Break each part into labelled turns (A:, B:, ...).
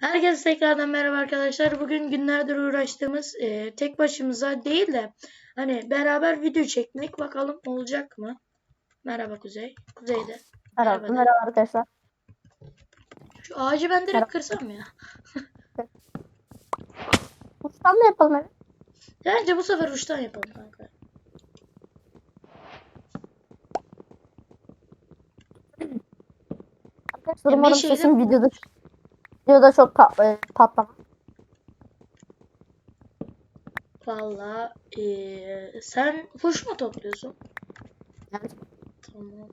A: Herkese tekrardan merhaba arkadaşlar. Bugün günlerdir uğraştığımız e, tek başımıza değil de hani beraber video çekmek bakalım olacak mı? Merhaba Kuzey. Kuzey de.
B: Merhaba,
A: Merhaba.
B: merhaba arkadaşlar.
A: Şu ağacı ben direkt
B: Merhaba.
A: kırsam ya.
B: Uçtan mı yapalım evet?
A: Bence bu sefer uçtan yapalım kanka.
B: Arkadaşlar umarım sesim videoda, videoda çok pa- e, patlama.
A: Valla e, sen kuş mu topluyorsun?
B: Yani
A: Tamam.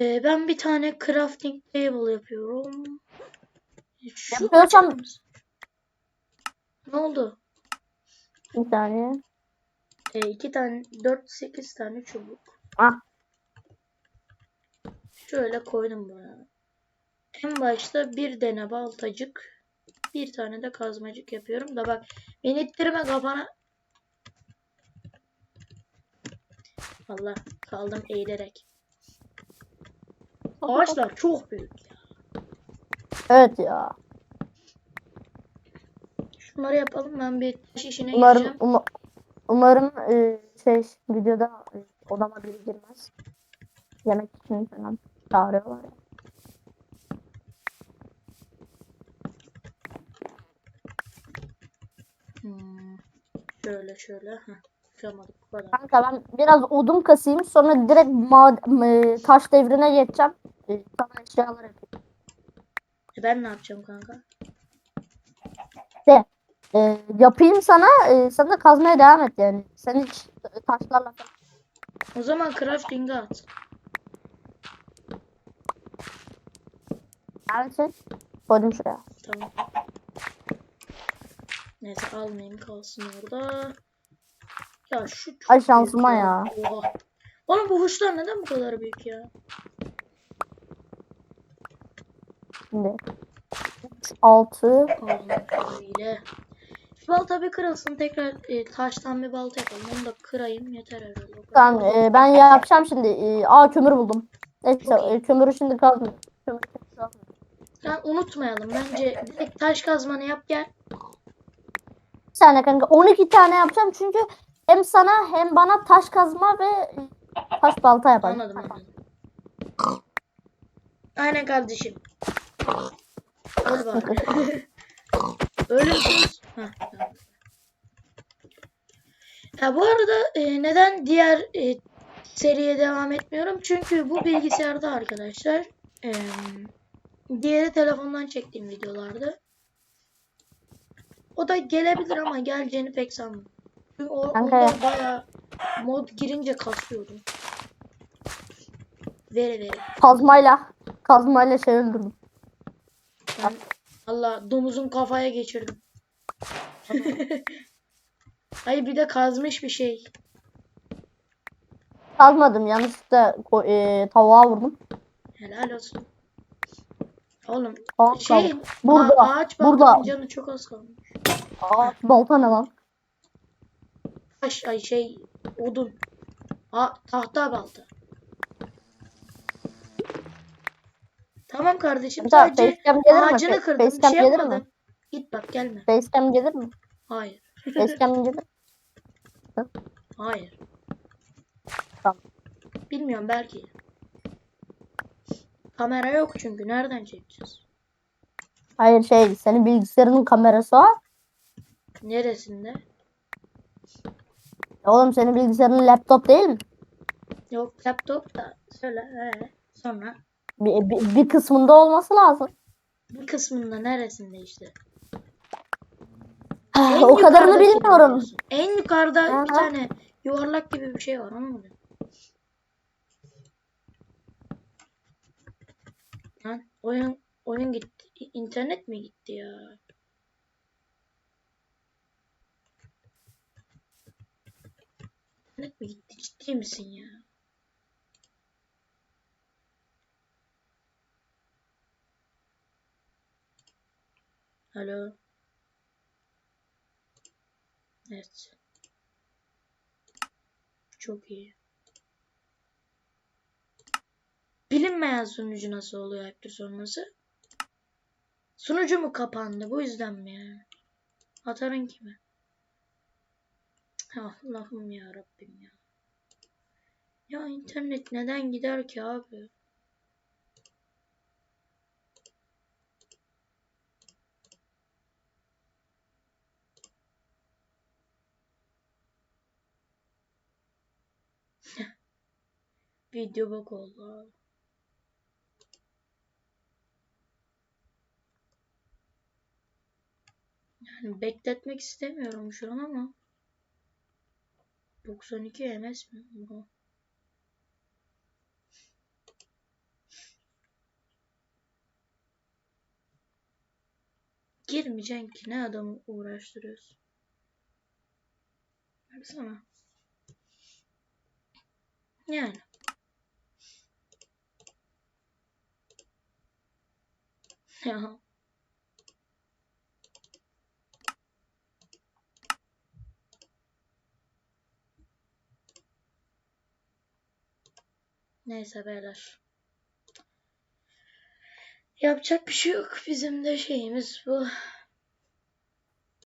A: E, ben bir tane crafting table yapıyorum. Şu
B: Yapıyorsam-
A: açar mısın? Ne oldu?
B: bir saniye.
A: E, iki tane, dört, sekiz tane çubuk.
B: Ah.
A: Şöyle koydum buraya. En başta bir dene baltacık. Bir tane de kazmacık yapıyorum da bak beni ittirme kafana. Allah kaldım eğilerek. Ağaçlar çok büyük ya.
B: Evet ya.
A: Şunları yapalım ben bir taş işine
B: Umarım
A: gireceğim.
B: uma- umarım e, şey videoda e, odama biri girmez. Yemek için falan çağırıyorlar ya.
A: Hmm. Şöyle şöyle. Heh. Çıkamadık bu kadar.
B: Kanka ben biraz odun kasayım sonra direkt ma- e, taş devrine geçeceğim. E, sana eşyalar yapayım.
A: E ben ne yapacağım kanka?
B: De, e, yapayım sana e, sen de kazmaya devam et yani. Sen hiç taşlarla falan
A: O zaman crafting'e at.
B: devam et. Koydum şuraya.
A: Tamam. Neyse almayayım kalsın orada. Ya şu çok
B: Ay
A: büyük
B: şansıma ya.
A: Oha. Oğlum bu kuşlar neden bu kadar büyük ya?
B: Şimdi 6
A: Allah'ım şöyle. Şu balta bir kırılsın tekrar e, taştan bir balta yapalım. Onu da kırayım yeter herhalde.
B: Tamam e, ben yapacağım şimdi. E, aa kömür buldum. Neyse e, kömürü şimdi kazmıyorum. Kömürü kazmıyorum.
A: Yani unutmayalım. Bence direkt taş kazmanı yap gel.
B: Saniye kanka 12 tane yapacağım çünkü hem sana hem bana taş kazma ve taş balta yaparım.
A: Anladım anladım. Aynen kardeşim. Öl bari. Ölümsüz. Heh, tamam. Ya bu arada e, neden diğer e, seriye devam etmiyorum? Çünkü bu bilgisayarda arkadaşlar e, diğeri telefondan çektiğim videolardı. O da gelebilir ama geleceğini pek sanmıyorum. Çünkü o,
B: Kanka
A: onda
B: ya.
A: bayağı mod girince kasıyordum. Vere vere.
B: Kazmayla kazmayla şey öldürdüm.
A: Ben Allah domuzun kafaya geçirdim. Hayır bir de kazmış bir şey.
B: Kazmadım yanlışlıkla e, tavuğa vurdum.
A: Helal olsun. Oğlum
B: Aa,
A: şey
B: tamam. Burada,
A: ağaç
B: burada.
A: canı çok az kalmış.
B: Aa, balta ne lan?
A: Taş ay şey odun. Ha, tahta balta. Tamam kardeşim
B: Mesela
A: sadece
B: facecam gelir mi?
A: ağacını kırdım. Bir
B: facecam
A: şey
B: gelir mi?
A: Git bak gelme.
B: Facecam gelir mi?
A: Hayır.
B: Facecam gelir.
A: Hayır.
B: Tamam.
A: Bilmiyorum belki. Kamera yok çünkü. Nereden çekeceğiz?
B: Hayır şey senin bilgisayarının kamerası var.
A: Neresinde?
B: Oğlum senin bilgisayarın laptop değil mi?
A: Yok laptop da söyle. He. Sonra
B: Bir, bir, bir kısmında olması lazım.
A: bir kısmında neresinde işte?
B: Ah, o kadarını bilmiyorum.
A: En yukarıda
B: Aha.
A: bir tane yuvarlak gibi bir şey var anlamadım. Lan oyun oyun gitti. İnternet mi gitti ya? İnternet mi gitti? Ciddi misin ya? Alo. Evet. Çok iyi. Bilinmeyen sonucu nasıl oluyor Hyper sonrası? Sunucu mu kapandı? Bu yüzden mi ya? Atarın kimi? Allah'ım ya Rabbim ya. Ya internet neden gider ki abi? Video bak oldu abi. Yani bekletmek istemiyorum şu an ama 92 ms mi? Oha. Girmeyeceksin ki ne adamı uğraştırıyorsun. Baksana. Yani. Ya. Neyse beyler. Yapacak bir şey yok. Bizim de şeyimiz bu.